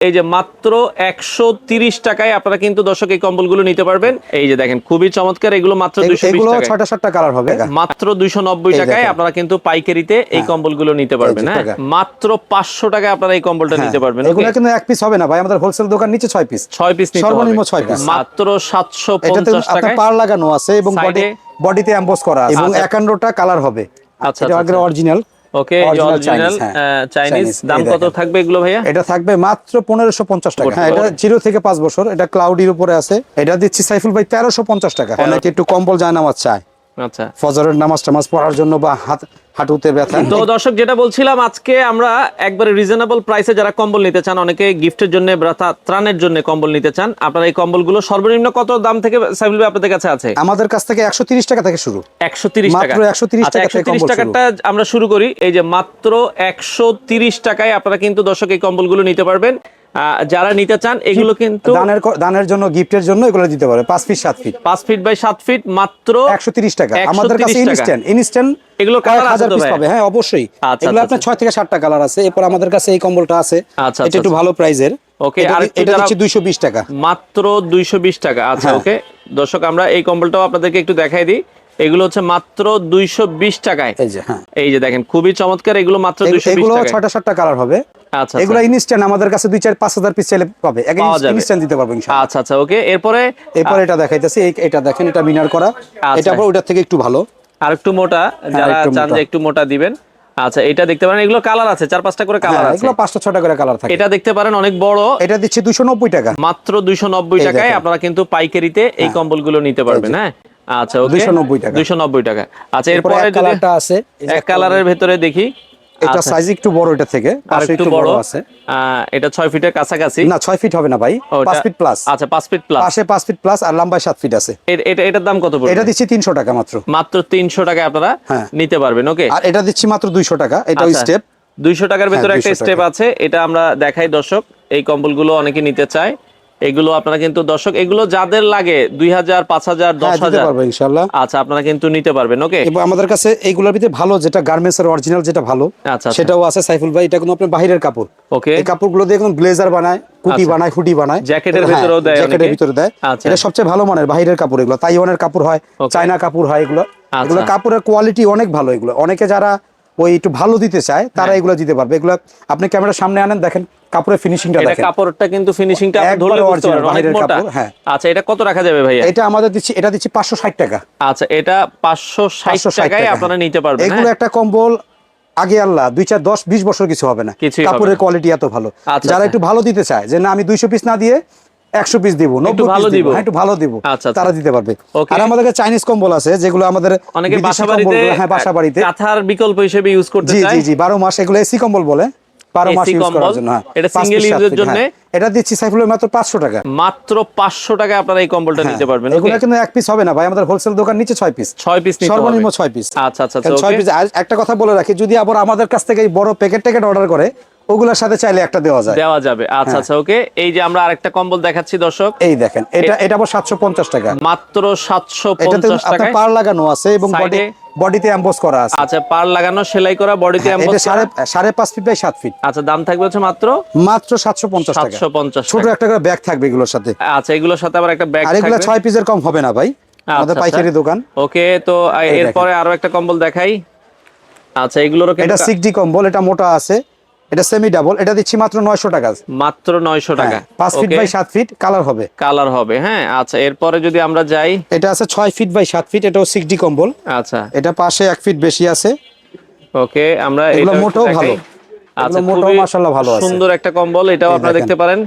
এই যে মাত্র একশো তিরিশ টাকায় আপনারা কিন্তু দর্শক এই কম্বলগুলো নিতে পারবেন। এই যে দেখেন খুবই চমৎকার। এগুলো মাত্র দুইশো ছয়টা সাতটা কালার হবে। মাত্র দুইশো নব্বই টাকায় আপনারা কিন্তু পাইকারিতে এই হ্যাঁ। কম্বলগুলো নিতে পারবেন হ্যাঁ? মাত্র পাঁচশো টাকায় আপনারা এই কম্বলটা হ্যাঁ, নিতে পারবেন এগুলো কিন্তু এক পিস হবে না ভাই আমাদের হোলসেল দোকান নিচে ছয় পিস ছয় পিস সর্বনিম্ন ছয় piece। মাত্র সাতশো পঞ্চাশ টাকায়। পার লাগানো আছে এবং বডিতে এমবোস করা আছে। এবং। একান্নটা কালার হবে। আচ্ছা। অরিজিনাল ওকে অরিজিনাল। চাইনিজ দাম কত থাকবে এগুলো ভাইয়া? এটা থাকবে মাত্র পনেরোশো পঞ্চাশ টাকা। হ্যাঁ এটা জিরো থেকে পাঁচ বছর এটা ক্লাউডির উপরে আছে। এটা দিচ্ছি সাইফুল ভাই তেরোশো পঞ্চাশ টাকা। অনেকে একটু কম্বল যায় নামাজ চায়। আচ্ছা। ফজরের নামাজ টামাজ পড়ার জন্য বা হাত হাঁটুতে ব্যথা। তো দর্শক যেটা বলছিলাম আজকে আমরা একবারে রিজনেবল প্রাইসে যারা কম্বল নিতে চান অনেকে গিফটের জন্য ত্রাণের জন্য কম্বল নিতে চান আপনারা এই কম্বলগুলো সর্বনিম্ন কত দাম থেকে ভাই আপনাদের কাছে আছে? আমাদের কাছ থেকে একশো তিরিশ টাকা থেকে শুরু। একশো তিরিশ টাকা। মাত্র 130 আচ্ছা টাকা থেকে কম্বল টাকাটা আমরা শুরু করি। এই যে মাত্র একশো তিরিশ টাকায় আপনারা কিন্তু দর্শক এই কম্বলগুলো নিতে পারবেন। যারা নিতে চান এগুলো কিন্তু দানের দানের জন্য গিফটের জন্য এগুলো দিতে পারে। পাঁচ ফিট সাত ফিট পাঁচ ফিট বাই সাত ফিট মাত্র একশো তিরিশ টাকা। আমাদের কাছে ইনস্ট্যান্ট ইনস্ট্যান্ট এগুলো colour আছে হাজার তো পিস ভাই? পাবে। হ্যাঁ অবশ্যই। আচ্ছা, এগুলো আচ্ছা, আপনার ছয় থেকে সাতটা কালার আছে। এরপর আমাদের কাছে এই কম্বলটা আছে। আচ্ছা, এটা একটু আচ্ছা। ভালো প্রাইজের ওকে আর এটা হচ্ছে দিচ্ছি দুইশো বিশ টাকা। মাত্র দুইশো বিশ টাকা। আচ্ছা হ্যাঁ। ওকে দর্শক আমরা এই কম্বলটাও আপনাদেরকে একটু দেখাই দিই। এগুলো হচ্ছে মাত্র দুইশো বিশ টাকায়। এই যে হ্যাঁ। এই যে দেখেন খুবই চমৎকার। এগুলো মাত্র দুইশো এগুলো ছয়টা সাতটা কালার হবে। আচ্ছা এগুলো ইনস্ট্যান্ট আমাদের কাছে দুই চার পাঁচ হাজার পিস চাইলে পাবে। ইনস্ট্যান্ট দিতে পারব ইনশাআল্লাহ। আচ্ছা আচ্ছা ওকে এরপরে? এরপর এটা দেখাইতেছি এটা দেখেন এটা মিনার করা। আচ্ছা। এটা আবার ওটার থেকে একটু ভালো। আর একটু মোটা যারা চান যে একটু মোটা দিবেন। আচ্ছা এটা দেখতে পারেন এগুলো কালার আছে চার পাঁচটা করে কালার হ্যাঁ, আছে। এগুলো পাঁচটা ছটা করে কালার থাকে। এটা দেখতে পারেন অনেক বড়। এটা দিচ্ছি দুশো নব্বই টাকা। মাত্র দুইশো নব্বই এই টাকায় আপনারা কিন্তু পাইকারিতে এই কম্বলগুলো নিতে পারবেন হ্যাঁ? আচ্ছা ওকে। 290 টাকা। দুইশো নব্বই টাকা। আচ্ছা এরপরে এরপরে কালারটা আছে। এক কালারের ভেতরে দেখি। এটা আচ্ছা, সাইজ একটু বড় এটা থেকে পাশে একটু বড় আছে। এটা ছয় ফিটের কাছাকাছি। না ছয় ফিট হবে না ভাই ও, পাঁচ এটা- ফিট প্লাস আচ্ছা পাঁচ ফিট প্লাস পাশে পাঁচ ফিট প্লাস আর লম্বায় সাত ফিট আছে। এটা এটার দাম কত পড়বে? এটা দিচ্ছি তিনশো টাকা মাত্র। মাত্র তিনশো টাকায় আপনারা হ্যাঁ। নিতে পারবেন ওকে? আর এটা দিচ্ছি মাত্র দুইশো টাকা এটা আচ্ছা। স্টেপ দুইশো টাকার ভেতরে হ্যাঁ, একটা স্টেপ আছে এটা আমরা দেখাই দর্শক এই কম্বলগুলো অনেকে নিতে চায়। এগুলো আপনারা কিন্তু দর্শক এগুলো যাদের লাগে দুই হাজার পাঁচ হাজার দশ হ্যাঁ হাজার। ইনশাল্লাহ আচ্ছা আপনারা কিন্তু নিতে পারবেন ওকে? এবং আমাদের কাছে এইগুলোর ভিতরে ভালো যেটা গার্মেন্টস এর অরিজিনাল যেটা ভালো আচ্ছা, আচ্ছা। সেটাও আছে সাইফুল ভাই এটা কিন্তু আপনার বাহিরের কাপড়। ওকে। এই কাপড়গুলো দিয়ে এখন ব্লেজার বানায় কুটি আচ্ছা। বানায় হুডি বানায়। জ্যাকেটের হ্যাঁ, ভিতরেও দেয় জ্যাকেটের ভিতরে দেয়। আচ্ছা। এটা সবচেয়ে ভালো মানের বাহিরের কাপড় এগুলো। তাইওয়ানের কাপড় হয়. চায়না কাপড় হয় এগুলো। এগুলো কাপড়ের কোয়ালিটি অনেক ভালো এগুলো। অনেকে যারা ওই একটু ভালো দিতে চায় তারা হ্যাঁ। এগুলো দিতে পারবে এগুলো আপনি ক্যামেরার সামনে আনেন দেখেন কাপড়ের ফিনিশিংটা এটা দেখেন কাপড়টা কিন্তু ফিনিশিংটা ধরলে বুঝতে পারবেন অনেক মোটা কাপড়, হ্যাঁ। আচ্ছা এটা কত রাখা যাবে ভাইয়া এটা আমাদের দিচ্ছি এটা দিচ্ছি পাঁচশো ষাট টাকা আচ্ছা এটা পাঁচশো ষাট 560 টাকায় আপনারা। নিতে পারবেন এগুলো হ্যাঁ? একটা কম্বল আগে আল্লাহ দুই চার দশ বিশ বছর কিছু হবে না কাপড়ের কোয়ালিটি এত ভালো আচ্ছা, যারা আচ্ছা। একটু ভালো দিতে চায় যে না আমি দুইশো পিস না দিয়ে একশো পিস দিব ভালো। হ্যাঁ, একটু ভালো দিব। আচ্ছা, আচ্ছা। তারা দিতে পারবে। আর আমাদের কাছে চাইনিজ কম্বল আছে যেগুলো আমাদের অনেকে বাসা বাড়িতে হ্যাঁ বাসা বাড়িতে। কাঁথার বিকল্প হিসেবে ইউজ করতে জি জি জি বারো মাস এগুলো এসি কম্বল বলে। বারো মাস ইউজ করার জন্য হ্যাঁ এটা এর পিস, জন্যে? হ্যাঁ। এটা দিচ্ছি সাইফুলের মাত্র পাঁচশো টাকা। মাত্র পাঁচশো টাকায় আপনারা এই কম্বলটা নিতে পারবেন। হ্যাঁ, এগুলো কিন্তু এক পিস হবে না ভাই। আমাদের হোলসেল দোকান নিচে ছয় পিস ছয় পিস সর্বনিম্ন ছয় পিস আচ্ছা আচ্ছা ছয় পিস একটা কথা বলে রাখি যদি আবার আমাদের কাছ থেকে বড় প্যাকেট ট্যাকেট অর্ডার করে ওগুলোর সাথে চাইলে একটা দেওয়া যায়। দেওয়া যাবে। আচ্ছা হ্যাঁ। আচ্ছা ওকে। এই যে আমরা আরেকটা কম্বল দেখাচ্ছি দর্শক। এই দেখেন এটা এটা আবার সাতশো পঞ্চাশ টাকা। মাত্র সাতশো এটাতে পঞ্চাশ আপনার পার লাগানো আছে এবং বডি? বডিতে এমবোস করা আছে। আচ্ছা পার লাগানো সেলাই করা বডিতে হ্যাঁ, এটা সাড়ে সাড়ে পাঁচ ফিট বাই সাত ফিট আচ্ছা দাম থাকবে হচ্ছে মাত্র? মাত্র সাতশো পঞ্চাশ টাকা। সাতশো পঞ্চাশ ছোট একটা করে ব্যাগ থাকবে এগুলোর সাথে। আচ্ছা এগুলোর সাথে আবার একটা ব্যাগ আর এগুলো থাকবে। ছয় পিসের কম হবে না ভাই। আমাদের আচ্ছা, পাইকারি আচ্ছা। দোকান। ওকে তো। এরপরে আরও একটা কম্বল দেখাই। আচ্ছা এগুলোর এটা সিক্স ডি কম্বল এটা মোটা আছে। এটা সেমি ডাবল এটা দিচ্ছি মাত্র নয়শো টাকা। মাত্র নয়শো টাকা। হ্যাঁ, পাঁচ ফিট বাই সাত ফিট কালার হবে। কালার হবে হ্যাঁ আচ্ছা এরপরে যদি আমরা যাই এটা আছে ছয় ফিট বাই সাত ফিট এটাও সিক্স ডি কম্বল আচ্ছা। এটা পাশে এক ফিট বেশি আছে। ওকে আমরা এগুলো এটাও মোটেও ভালো। আচ্ছা মোটেও মাশাআল্লাহ ভালো আছে। সুন্দর একটা কম্বল এটাও আপনারা দেখতে পারেন।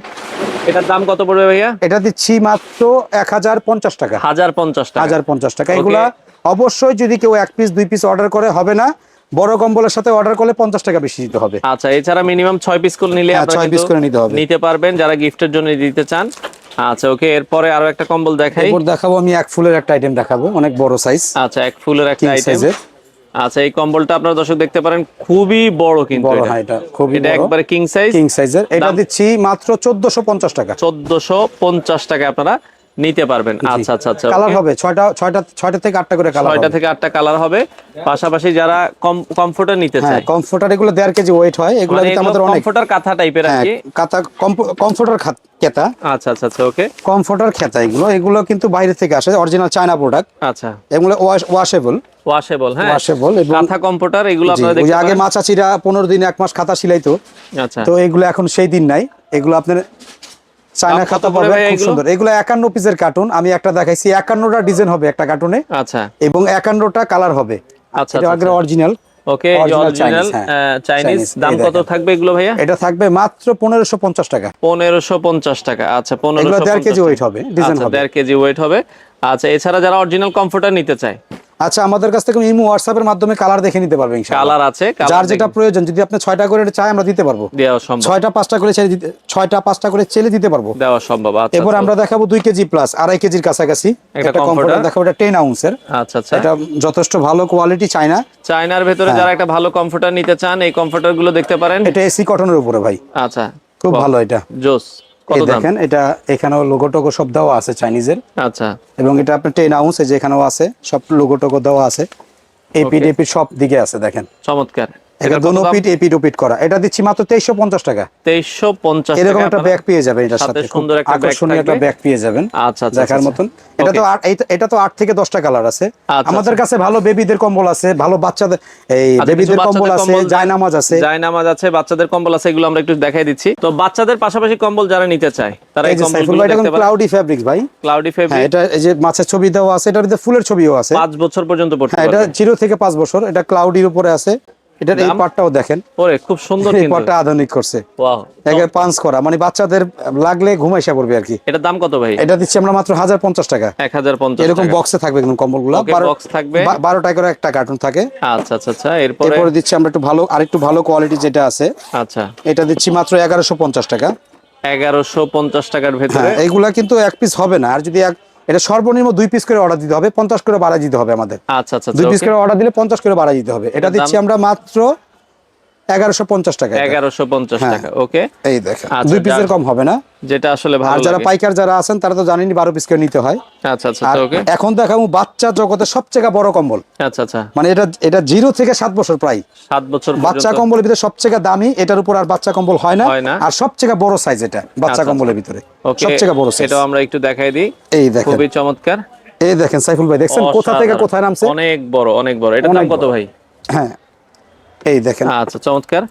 এটার দাম কত পড়বে ভাইয়া? এটা দিচ্ছি মাত্র এক হাজার পঞ্চাশ টাকা। হাজার পঞ্চাশ টাকা। হাজার পঞ্চাশ টাকা। এগুলা অবশ্যই যদি কেউ এক পিস দুই পিস অর্ডার করে হবে না। বড় কম্বলের সাথে অর্ডার করলে পঞ্চাশ টাকা বেশি দিতে হবে। আচ্ছা এছাড়া মিনিমাম ছয় পিস করে নিলে হ্যাঁ, ছয় piece করে নিতে হবে। নিতে পারবেন যারা গিফটের জন্য দিতে চান। আচ্ছা ওকে এরপরে আরও একটা কম্বল দেখাই। দেখাবো আমি এক ফুলের একটা আইটেম দেখাবো অনেক বড় সাইজ আচ্ছা এক ফুলের একটা আইটেম আচ্ছা এই কম্বলটা আপনারা দর্শক দেখতে পারেন খুবই বড় কিন্তু বড় এটা। হ্যাঁ এটা খুবই এটা একবারে কিং সাইজ কিং সাইজের এটা দিচ্ছি মাত্র চোদ্দশো পঞ্চাশ টাকা। চোদ্দশো পঞ্চাশ টাকা আপনারা নিতে পারবেন। আচ্ছা আচ্ছা আচ্ছা কালার হবে ছয়টা ছয়টা ছয়টা থেকে আটটা করে কালার ছয়টা থেকে আটটা কালার হবে। পাশাপাশি যারা কম কমফোর্টার নিতে হ্যাঁ চায়। কমফোর্টার এগুলো দেড় কেজি ওয়েট হয় এগুলো মানে কিন্তু আমাদের অনেক কমফোর্টার কাঁথা টাইপের আর হ্যাঁ কি? কাতা কমফোর্টার খেতা আচ্ছা আচ্ছা আচ্ছা ওকে কমফোর্টার খেতা এগুলো এগুলো কিন্তু বাইরে থেকে আসে অরিজিনাল চায়না প্রোডাক্ট আচ্ছা। এগুলো ওয়াশেবল ওয়াশেবল হ্যাঁ। ওয়াশেবল এবং কাঁথা কম্পিউটার এগুলো আপনারা দেখতে আগে পারেন। মাছা চিরা পনেরো দিন এক মাস খাতা সিলাইতো। আচ্ছা। তো এগুলো এখন সেই দিন নাই। এগুলো আপনার চায়না খাতা পাবেন খুব সুন্দর। এগুলো একান্ন পিসের কার্টুন আমি একটা দেখাইছি একান্নটা ডিজাইন হবে একটা কার্টুনে আচ্ছা। এবং একান্নটা কালার হবে। আচ্ছা, এটা আচ্ছা, আগে অরিজিনাল ওকে অরিজিনাল। চাইনিজ দাম কত থাকবে এগুলো ভাইয়া? এটা থাকবে মাত্র পনেরোশো পঞ্চাশ টাকা। পনেরোশো পঞ্চাশ টাকা আচ্ছা এগুলো পনেরোশো দেড় কেজি ওয়েট হবে ডিজাইন হবে। দেড় কেজি ওয়েট হবে। আচ্ছা এছাড়া যারা অরিজিনাল কমফোর্টার নিতে চায় আচ্ছা আমাদের কাছ থেকে ইমো হোয়াটসঅ্যাপের মাধ্যমে কালার দেখে নিতে পারবে ইনশাআল্লাহ। কালার আছে যার যেটা প্রয়োজন যদি আপনি ছয়টা করে চাই আমরা দিতে পারব। দেওয়া সম্ভব। ছয়টা পাঁচটা করে ছেড়ে দিতে ছয়টা পাঁচটা করে চেলে দিতে পারব। দেওয়া সম্ভব আচ্ছা এবার আমরা দেখাবো দুই কেজি প্লাস আড়াই কেজির কাছাকাছি। একটা। কমফোর্টার দেখাবো এটা টেন আউন্সের আচ্ছা আচ্ছা। এটা যথেষ্ট ভালো কোয়ালিটি চায়না চায়নার ভেতরে। যারা একটা ভালো কমফোর্টার নিতে চান এই কমফোর্টারগুলো দেখতে পারেন। এটা এসি কটনের উপরে ভাই। আচ্ছা। খুব ভালো এটা। জোস দেখেন এটা এখানেও লোগো টোগো সব দেওয়া আছে চাইনিজের আচ্ছা। এবং এটা আপনার টেন আউন্স যেখানেও আছে সব লোগো টোগো দেওয়া আছে। এপি. ডেপি সব দিকে আছে দেখেন। চমৎকার। এটা দোনো পিট এপি ডোপিট করা। এটা দিচ্ছি মাত্র তেইশশো পঞ্চাশ টাকা। তেইশশো পঞ্চাশ এরকম একটা ব্যাগ পেয়ে যাবেন এটার সাথে সাথে। সুন্দর একটা bag আকর্ষণীয় একটা ব্যাগ পেয়ে যাবেন আচ্ছা, আচ্ছা, দেখার আচ্ছা, মতন। এটা তো এটা থেকে দশটা কালার আছে। আচ্ছা, আমাদের কাছে ভালো বেবিদের কম্বল আছে ভালো বাচ্চাদের এই আচ্ছা, বেবিদের কম্বল আছে জায়নামাজ আছে। জায়নামাজ আছে বাচ্চাদের কম্বল আছে এগুলো আমরা একটু দেখাই দিচ্ছি। তো বাচ্চাদের পাশাপাশি কম্বল যারা নিতে চায় তারা এই এটা ক্লাউডি ভাই। ক্লাউডি হ্যাঁ ফেব্রিক এটা এই যে মাছের ছবি দেওয়া আছে এটার ফুলের ছবিও আছে। পাঁচ বছর পর্যন্ত পড়তে হ্যাঁ এটা জিরো থেকে পাঁচ বছর এটা ক্লাউডির উপরে আছে। এটার এই দাম? পার্টটাও দেখেন। ওরে খুব সুন্দর এই পার্টটা আধুনিক করছে। ওয়াও। একের পাঞ্চ করা মানে বাচ্চাদের লাগলে ঘুমাইসা পড়বে আর কি। এটার দাম কত ভাই? এটা দিচ্ছি আমরা মাত্র হাজার পঞ্চাশ টাকা। এক হাজার পঞ্চাশ এরকম বক্সে থাকবে কিন্তু কম্বলগুলো। বারো- থাকবে। বা- বারোটা করে একটা কার্টুন থাকে। আচ্ছা আচ্ছা আচ্ছা এরপরে? এরপরে দিচ্ছি আমরা একটু ভালো আরেকটু ভালো কোয়ালিটি যেটা আছে। আচ্ছা। এটা দিচ্ছি মাত্র এগারোশো পঞ্চাশ টাকা। এগারোশো পঞ্চাশ টাকার ভেতরে? এগুলা কিন্তু এক পিস হবে না। আর যদি এক এটা সর্বনিম্ন দুই পিস করে অর্ডার দিতে হবে পঞ্চাশ করে বাড়াই দিতে হবে আমাদের। আচ্ছা আচ্ছা দুই পিস আচ্ছা করে অর্ডার দিলে পঞ্চাশ করে বাড়াই দিতে হবে। এটা দিচ্ছি আমরা মাত্র এগারোশো পঞ্চাশ টাকা এগারোশো পঞ্চাশ হ্যাঁ। টাকা ওকে? এই দেখেন। আচ্ছা, দুই পিসের কম হবে না। যেটা আসলে আর যারা পাইকার যারা আছেন তারা তো জানেনি বারো পিস করে নিতে হয়। আচ্ছা আচ্ছা ওকে? এখন দেখাবো বাচ্চা জগতে সবচেয়ে বড় কম্বল। আচ্ছা আচ্ছা। মানে এটা এটা জিরো থেকে সাত বছর প্রায়। সাত বছর বাচ্চা কম্বলের ভিতরে সবচেয়ে দামি এটার উপর আর বাচ্চা কম্বল হয় না। আর সবচেয়ে বড় সাইজ এটা বাচ্চা কম্বলের ভিতরে। সবচেয়ে বড় সাইজ এটাও আমরা একটু দেখাই দিই। এই দেখেন। খুবই চমৎকার। এই দেখেন সাইফুল ভাই দেখছেন কোথা থেকে কোথায় নামছে? অনেক বড় অনেক বড়। এটা দাম কত ভাই? হ্যাঁ এই দেখেন। আচ্ছা চমৎকার।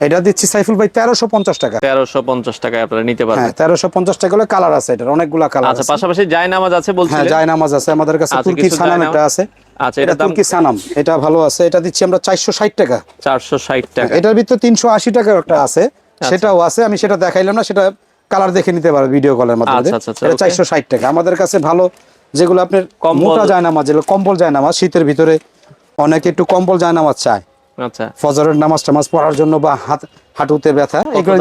এটা দিচ্ছি সাইফুল ভাই তেরোশো পঞ্চাশ টাকা। তেরোশো পঞ্চাশ টাকায় আপনারা নিতে হ্যাঁ পারবেন তেরোশো পঞ্চাশ টাকা হলে কালার আছে এটার অনেকগুলা কালার আচ্ছা পাশাপাশি জায়নামাজ আছে হ্যাঁ জায় নামাজ আছে আমাদের কাছে আচ্ছা, তুর্কি সানাম জায়নামাজ- একটা আছে। আচ্ছা এটা তুর্কি সানাম এটা ভালো আছে। এটা দিচ্ছি আমরা চারশো ষাট টাকা। চারশো ষাট টাকা। এটার ভিতরে তিনশো আশি টাকা একটা আছে। আচ্ছা। সেটাও আছে আমি সেটা দেখাইলাম না সেটা কালার দেখে নিতে পারবে ভিডিও কলের মাধ্যমে। আচ্ছা, এটা. চারশো ষাট টাকা। আমাদের কাছে ভালো যেগুলো আপনার কম্বল- মোটা যায় নামাজ যেগুলো কম্বল যায় নামাজ শীতের ভিতরে অনেকে একটু কম্বল যায় নামাজ চায়। আচ্ছা। ফজরের নামাজ টামাজ পড়ার জন্য বা হাত হাঁটুতে ব্যথা এগুলো।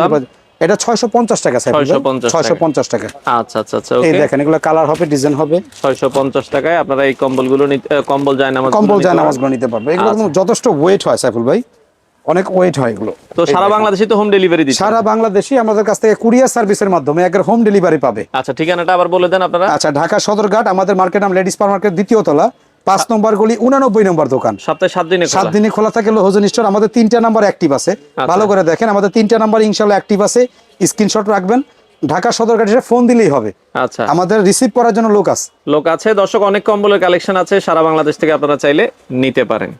এটা ছয়শো পঞ্চাশ টাকা 650 ছয়শো পঞ্চাশ টাকা। আচ্ছা আচ্ছা আচ্ছা এই দেখেন এগুলো কালার হবে ডিজাইন হবে। ছয়শো পঞ্চাশ টাকায় আপনারা এই কম্বলগুলো নিতে আহ, কম্বল জায়নামাজ কম্বল যায় নামাজগুলো নিতে পারবে। এগুলো আচ্ছা। যথেষ্ট ওয়েট হয় সাইফুল ভাই। অনেক ওয়েট হয় এগুলো। তো সারা বাংলাদেশে তো হোম ডেলিভারি দিচ্ছে। সারা বাংলাদেশে আমাদের কাছ থেকে কুরিয়ার সার্ভিসের মাধ্যমে একবার হোম ডেলিভারি পাবে। আচ্ছা ঠিকানাটা আবার বলে দেন আপনারা। আচ্ছা ঢাকা সদরঘাট আমাদের মার্কেট নাম লেডিস পার মার্কেট দ্বিতীয় তলা। পাঁচ নম্বর গলি উনানব্বই নম্বর দোকান। সপ্তাহে সাত দিনে সাত। দিনে খোলা থাকে লোহজন স্টোর। আমাদের তিনটা নাম্বার অ্যাক্টিভ আছে। আচ্ছা। ভালো করে দেখেন আমাদের তিনটা নাম্বার ইনশাল্লাহ অ্যাক্টিভ আছে। স্ক্রিনশট রাখবেন। ঢাকা সদরঘাট এসে ফোন দিলেই হবে। আচ্ছা। আমাদের রিসিভ করার জন্য লোক আছে। লোক আছে। দর্শক অনেক কম্বলের কালেকশন আছে। সারা বাংলাদেশ থেকে আপনারা চাইলে নিতে পারেন।